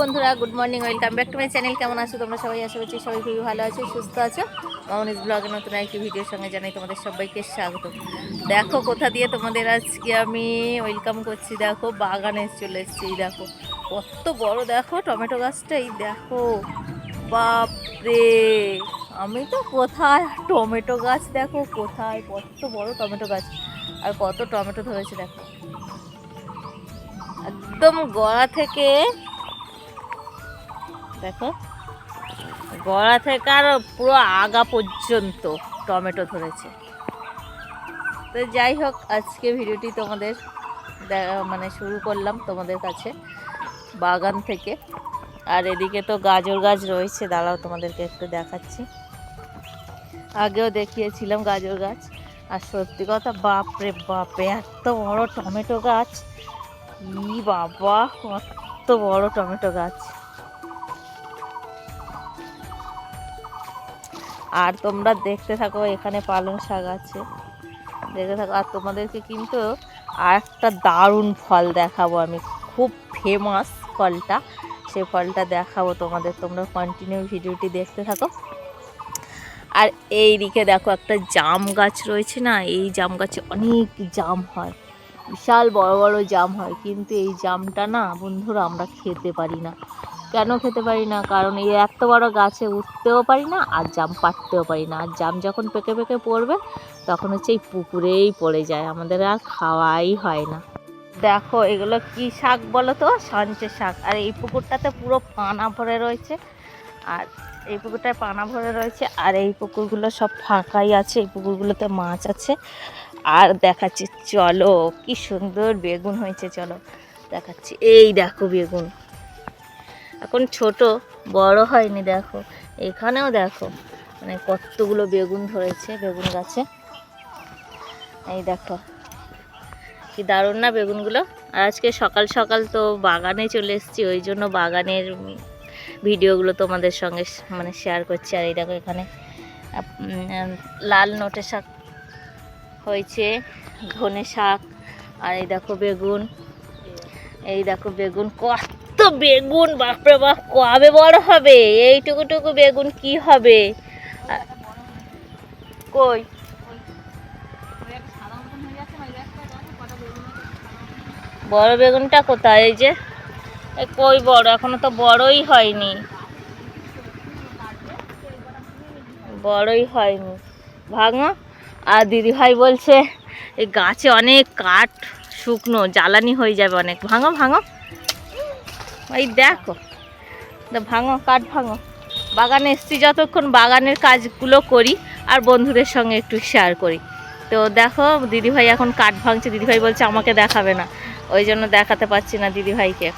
বন্ধুরা good morning welcome back to my channel কেমন আছো তোমরা সবাই? আশা করছি সবাই খুবই ভালো আছো, সুস্থ আছো। মামনিস ব্লগের নতুন একটি ভিডিওর সঙ্গে জানাই তোমাদের সবাইকে স্বাগত। দেখো কোথা দিয়ে তোমাদের আজকে আমি ওয়েলকাম করছি। দেখো বাগানে চলে এসেছি, দেখো। কত বড় দেখো টমেটো গাছটা, এই দেখো। বাপরে! আমি তো কোথায়? টমেটো গাছ দেখো কোথায়? কত বড় টমেটো গাছ। আর কত টমেটো ধরেছে দেখো। একদম গড়া থেকে দেখো। গড়া থেকে আর পুরো আগা পর্যন্ত টমেটো ধরেছে। তো যাই হোক, আজকে ভিডিওটি তোমাদের মানে শুরু করলাম তোমাদের কাছে বাগান থেকে। আর এদিকে তো গাজর গাছ রয়েছে, দাঁড়াও তোমাদেরকে একটু দেখাচ্ছি। আগেও দেখিয়েছিলাম গাজর গাছ। আর সত্যি কথা, বাপরে বাপরে, এত বড় টমেটো গাছ। ই বাবা কত বড় টমেটো গাছ। আর তোমরা দেখতে থাকো, এখানে পালং শাক আছে। দেখতে থাকো, আর তোমাদেরকে কিন্তু আর একটা দারুণ ফল দেখাবো আমি। খুব ফেমাস ফলটা সেই ফলটা দেখাবো তোমাদের। তোমরা কন্টিনিউ ভিডিওটি দেখতে থাকো। আর এই দিকে দেখো, একটা জাম গাছ রয়েছে না? এই জাম গাছে অনেক জাম হয়। বিশাল বড় বড় জাম হয়। কিন্তু এই জামটা না, বন্ধুরা, আমরা খেতে পারি না। কেন খেতে পারি না? কারণ এই এত বড় গাছে উঠতেও পারি না আর জাম পাড়তেও পারি না। আর জাম যখন পেকে পেকে পড়বে, তখন হচ্ছে এই পুকুরেই পড়ে যায়। আমাদের আর খাওয়াই হয় না। দেখো, এগুলো কি শাক বলো তো? সঞ্চে শাক। আর এই পুকুরটাতে পুরো পানা ভরে রয়েছে। আর এই পুকুরটায় পানা ভরে রয়েছে। আর এই পুকুরগুলো সব ফাঁকাই আছে। এই পুকুরগুলোতে মাছ আছে। আর দেখাচ্ছি, চলো, কি সুন্দর বেগুন হয়েছে, চলো। দেখাচ্ছি। এই দেখো বেগুন। এখন ছোট, বড় হয়নি, দেখো। এখানেও দেখো মানে কতগুলো বেগুন ধরেছে, বেগুন গাছে। এই দেখো, কি দারুণ না বেগুনগুলো। আর আজকে সকাল সকাল তো বাগানে চলে এসেছি, ওই জন্য বাগানের ভিডিওগুলো তোমাদের সঙ্গে মানে শেয়ার করছি। আর এই দেখো এখানে লাল নোটে শাক হয়েছে, ধনে শাক, আর এই দেখো বেগুন। এই দেখো বেগুন, কত বেগুন বাপরে বাপ, কবে বড় হবে? এইটুকু টুকু বেগুন কি হবে? কই? বড় বেগুনটা কোথায় এই যে? কই বড়? এখনও তো বড়ই হয়নি। বড়ই হয়নি। ভাঙো। আর দিদিভাই বলছে, এই গাছে অনেক কাঠ, শুকনো, জ্বালানি হয়ে যাবে অনেক। ভাঙো ভাঙো। এই দেখো ভাঙো, কাঠ ভাঙো। বাগানে এসছি যতক্ষণ বাগানের কাজগুলো করি আর বন্ধুদের সঙ্গে একটু শেয়ার করি। তো দেখো, দিদিভাই এখন কাঠ ভাঙছে, দিদিভাই বলছে আমাকে দেখাবে না। ওই জন্য দেখাতে পারছি না দিদিভাইকে।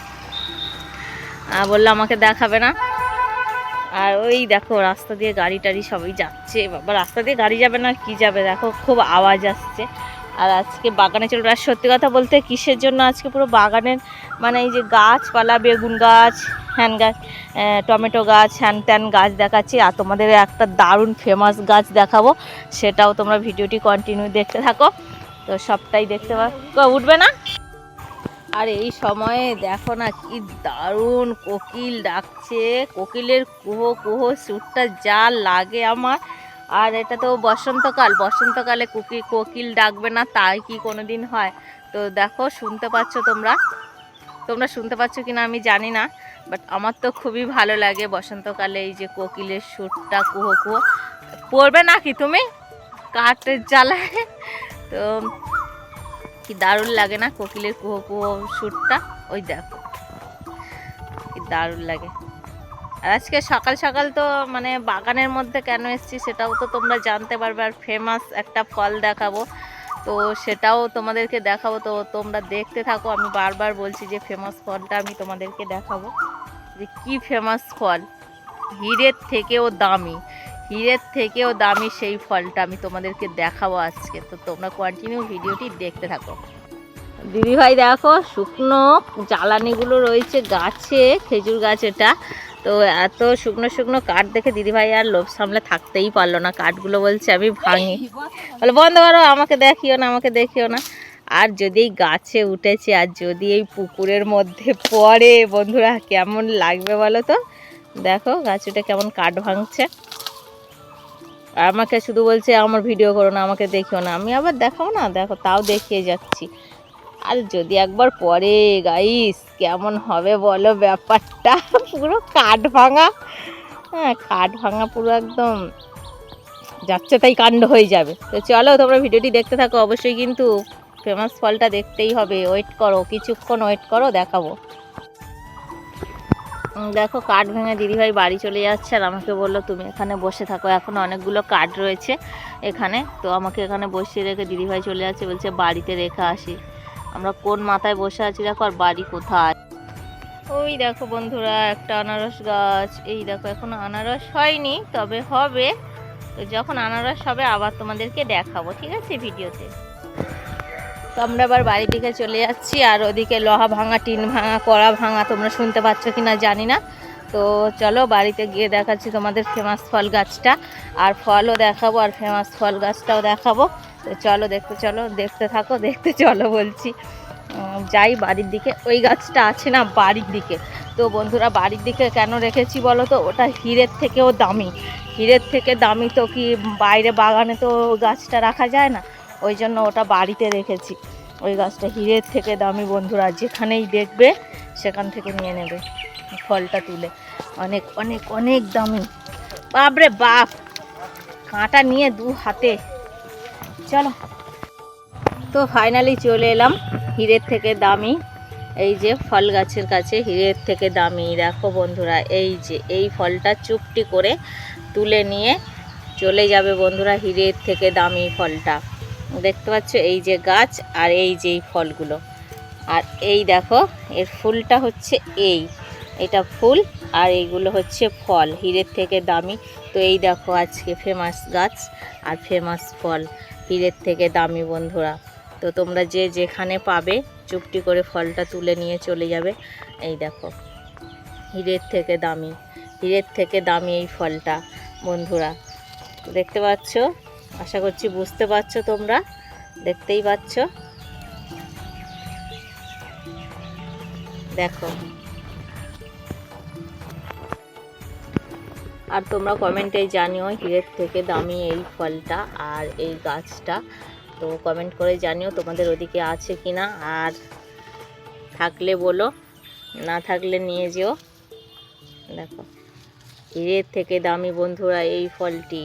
বলল আমাকে দেখাবে না। আর ওই দেখো, রাস্তা দিয়ে গাড়ি টাড়ি সবই যাচ্ছে। বাবা, রাস্তা দিয়ে গাড়ি যাবে না, কি যাবে? দেখো, খুব আওয়াজ আসছে। আর আজকে বাগানে চলো আর সত্যি কথা বলতে কিসের জন্য আজকে পুরো বাগানের মানে এই যে গাছপালা, বেগুন গাছ, হ্যান গাছ টমেটো গাছ, হ্যান ত্যান গাছ দেখাচ্ছি। আর তোমাদের একটা দারুণ ফেমাস গাছ দেখাবো, সেটাও তোমরা ভিডিওটি কন্টিনিউ দেখতে থাকো। তো সবটাই দেখতে ক- উঠবে না? আর এই সময়ে দেখো না কি দারুণ কোকিল ডাকছে। কোকিলের কুহো কুহো সুরটা যা লাগে আমার। আর এটা তো বসন্তকাল, বসন্তকালে কুকি, কোকিল ডাকবে না, তাই কি কোনো দিন হয়? তো দেখো, শুনতে পাচ্ছ তোমরা? তোমরা শুনতে পাচ্ছ কি না আমি জানি না বাট আমার তো খুবই ভালো লাগে বসন্তকালে এই যে কোকিলের সুরটা, কুহো কুহো। পড়বে না কি তুমি? কাঠের জ্বালায়। তো কি দারুণ লাগে না কোকিলের কুহো কুহো সুরটা? ওই দেখো। কি দারুণ লাগে। আজকে সকাল সকাল তো মানে বাগানের মধ্যে কেন এসেছি সেটাও তো তোমরা জানতে পারবে আর ফেমাস একটা ফল দেখাবো। তো সেটাও তোমাদেরকে দেখাবো। তো তোমরা দেখতে থাকো, আমি বারবার বলছি যে ফেমাস ফলটা আমি তোমাদেরকে দেখাবো। যে কি ফেমাস ফল? হিরের থেকেও দামি। হিরের থেকেও দামি সেই ফলটা আমি তোমাদেরকে দেখাবো আজকে। তো তোমরা কন্টিনিউ ভিডিওটি দেখতে থাকো। দিদিভাই দেখো, শুকনো জ্বালানিগুলো রয়েছে গাছে, খেজুর গাছ এটা। তো এত শুকনো শুকনো কাঠ দেখে দিদিভাই আর লোভ সামলে থাকতেই পারল না। কাঠগুলো বলছে, আমি ভাঙি। বলে, বন্ধ করো আমাকে দেখিও না, আমাকে দেখিও না। আর যদি এই গাছে উঠেছে, আর যদি এই পুকুরের মধ্যে পড়ে, বন্ধুরা, কেমন লাগবে বলো তো? দেখো, গাছটা কেমন কাঠ ভাঙছে। আমাকে শুধু বলছে, আমার ভিডিও করো না, আমাকে দেখিও না। আমি আবার দেখাও না, দেখো, তাও দেখিয়ে যাচ্ছি। আর যদি একবার পরে গাইস কেমন হবে বলো ব্যাপারটা? পুরো কাঠ ভাঙা। হ্যাঁ কাঠ ভাঙা পুরো একদম যাচ্ছে তাই কাণ্ড হয়ে যাবে। তো চলো, তোমরা ভিডিওটি দেখতে থাকো। অবশ্যই কিন্তু ফেমাস ফলটা দেখতেই হবে। ওয়েট করো, কিছুক্ষণ ওয়েট করো, দেখাবো। দেখো, কাঠ ভেঙে দিদিভাই বাড়ি চলে যাচ্ছে আর আমাকে বলল, তুমি এখানে বসে থাকো। এখন অনেকগুলো কাঠ রয়েছে এখানে। তো আমাকে এখানে বসিয়ে রেখে দিদিভাই চলে যাচ্ছে। বলছে, বাড়িতে রেখে আসি। আমরা কোন মাথায় বসে আছি দেখো, আর বাড়ি কোথায়? ওই দেখো বন্ধুরা, একটা আনারস গাছ। এই দেখো, এখনও আনারস হয়নি, তবে হবে। তো যখন আনারস হবে, আবার তোমাদেরকে দেখাবো, ঠিক আছে, ভিডিওতে? তো আমরা আবার বাড়ি থেকে চলে যাচ্ছি, আর ওদিকে লোহা ভাঙা, টিন ভাঙা, কড়া ভাঙা তোমরা শুনতে পাচ্ছ কি না জানি না। তো চলো বাড়িতে গিয়ে দেখাচ্ছি তোমাদের ফেমাস ফল গাছটা। আর ফলও দেখাবো, আর ফেমাস ফল গাছটাও দেখাবো। তো চলো দেখতে চলো দেখতে থাকো, দেখতে চলো বলছি। যাই বাড়ির দিকে, ওই গাছটা আছে না বাড়ির দিকে। তো বন্ধুরা, বাড়ির দিকে কেন রেখেছি বলো তো? ওটা হীরের থেকেও দামি। হীরের থেকে দামি তো কি বাইরে বাগানে তো গাছটা রাখা যায় না? ওই জন্য ওটা বাড়িতে রেখেছি। ওই গাছটা হীরের থেকে দামি বন্ধুরা, যেখানেই দেখবে সেখান থেকে নিয়ে নেবে ফলটা তুলে। অনেক অনেক অনেক দামি। বাপরে বাপ! কাঁটা নিয়ে দু হাতে চলো। তো ফাইনালি চলে এলাম হিরের থেকে দামি। এই যে ফল গাছের কাছে হিরের থেকে দামি। দেখো বন্ধুরা, এই যে, এই ফলটা চুপটি করে তুলে নিয়ে চলে যাবে বন্ধুরা হিরের থেকে দামি ফলটা। দেখতে পাচ্ছ? এই যে গাছ আর এই যে এই ফলগুলো। আর এই দেখো, এর ফুলটা হচ্ছে এই। এটা ফুল আর এইগুলো হচ্ছে ফল, হিরের থেকে দামি। তো এই দেখো আজকে ফেমাস গাছ আর ফেমাস ফল। হীরের থেকে দামি বন্ধুরা। তো তোমরা যে যেখানে পাবে, চুপটি করে ফলটা তুলে নিয়ে চলে যাবে। এই দেখো, হীরের থেকে দামি, হীরের থেকে দামি এই ফলটা, বন্ধুরা। দেখতে পাচ্ছ? আশা করছি বুঝতে পারছ তোমরা? দেখতেই পাচ্ছ? দেখো আর তোমরা কমেন্টে জানিও হিরের থেকে দামি এই ফলটা আর এই গাছটা। তো কমেন্ট করে জানিও তোমাদের ওদিকে আছে কি না আর থাকলে বলো, না থাকলে নিয়ে যেও। দেখো, হীরের থেকে দামি বন্ধুরা এই ফলটি।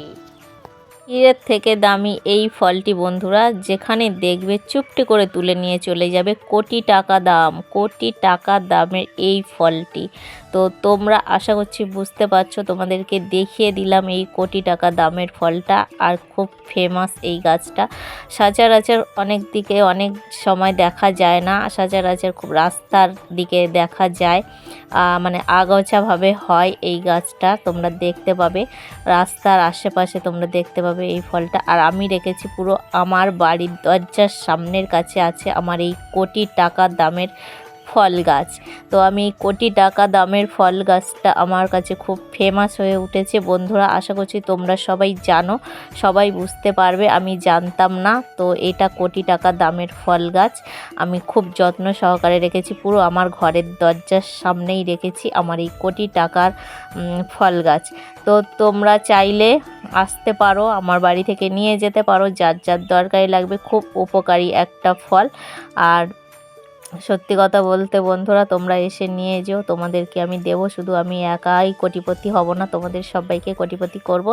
হীরের থেকে দামি এই ফলটি বন্ধুরা, যেখানে দেখবে চুপটি করে তুলে নিয়ে চলে যাবে কোটি টাকা দাম, কোটি টাকা দামের এই ফলটি। তো তোমরা আশা করছি বুঝতে পারছ, তোমাদেরকে দেখিয়ে দিলাম এই কোটি টাকা দামের ফলটা আর খুব ফেমাস এই গাছটা। সচরাচর অনেক দিকে অনেক সময় দেখা যায় না, সচরাচর খুব রাস্তার দিকে দেখা যায় মানে আগাছাভাবে হয় এই গাছটা, তোমরা দেখতে পাবে, রাস্তার আশেপাশে তোমরা দেখতে পাবে এই ফলটা। আর আমি রেখেছি পুরো আমার বাড়ির দরজার সামনের কাছে আছে আমার এই কোটি টাকা দামের ফল গাছ। তো আমি কোটি টাকা দামের ফল গাছটা আমার কাছে খুব ফেমাস হয়ে উঠেছে। বন্ধুরা, আশা করছি তোমরা সবাই জানো, সবাই বুঝতে পারবে, আমি জানতাম না। তো এটা কোটি টাকা দামের ফল গাছ। আমি খুব যত্ন সহকারে রেখেছি, পুরো আমার ঘরের দরজার সামনেই রেখেছি আমার এই কোটি টাকার ফল গাছ। তো তোমরা চাইলে আসতে পারো, আমার বাড়ি থেকে নিয়ে যেতে পারো, যার যার দরকারি লাগবে, খুব উপকারী একটা ফল। আর সত্যি কথা বলতে বন্ধুরা, তোমরা এসে নিয়ে যেও। তোমাদেরকে আমি দেব, শুধু আমি একাই কোটিপতি হব না, তোমাদের সবাইকে কোটিপতি করব।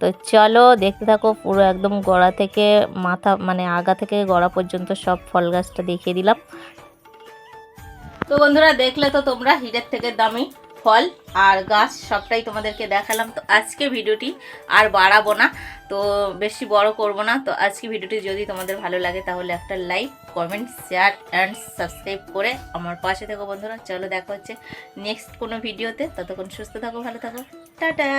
তো চলো, দেখতে থাকো, পুরো একদম গড়া থেকে মাথা মানে আগা থেকে গড়া পর্যন্ত সব ফল গাছটা দেখিয়ে দিলাম। তো বন্ধুরা, দেখলে তো তোমরা হিরের থেকে দামি। ফল আর গাছ সবটাই তোমাদেরকে দেখালাম। তো আজকে ভিডিওটি আর বাড়াবো না, তো বেশি বড় করব না। তো আজকে ভিডিওটি যদি তোমাদের ভালো লাগে তাহলে একটা like, comment, share and subscribe করে আমার পাশে থেকো বন্ধুরা। চলো দেখা হচ্ছে নেক্সট কোনো ভিডিওতে। ততক্ষণ সুস্থ থাকো, ভালো থাকো। টাটা!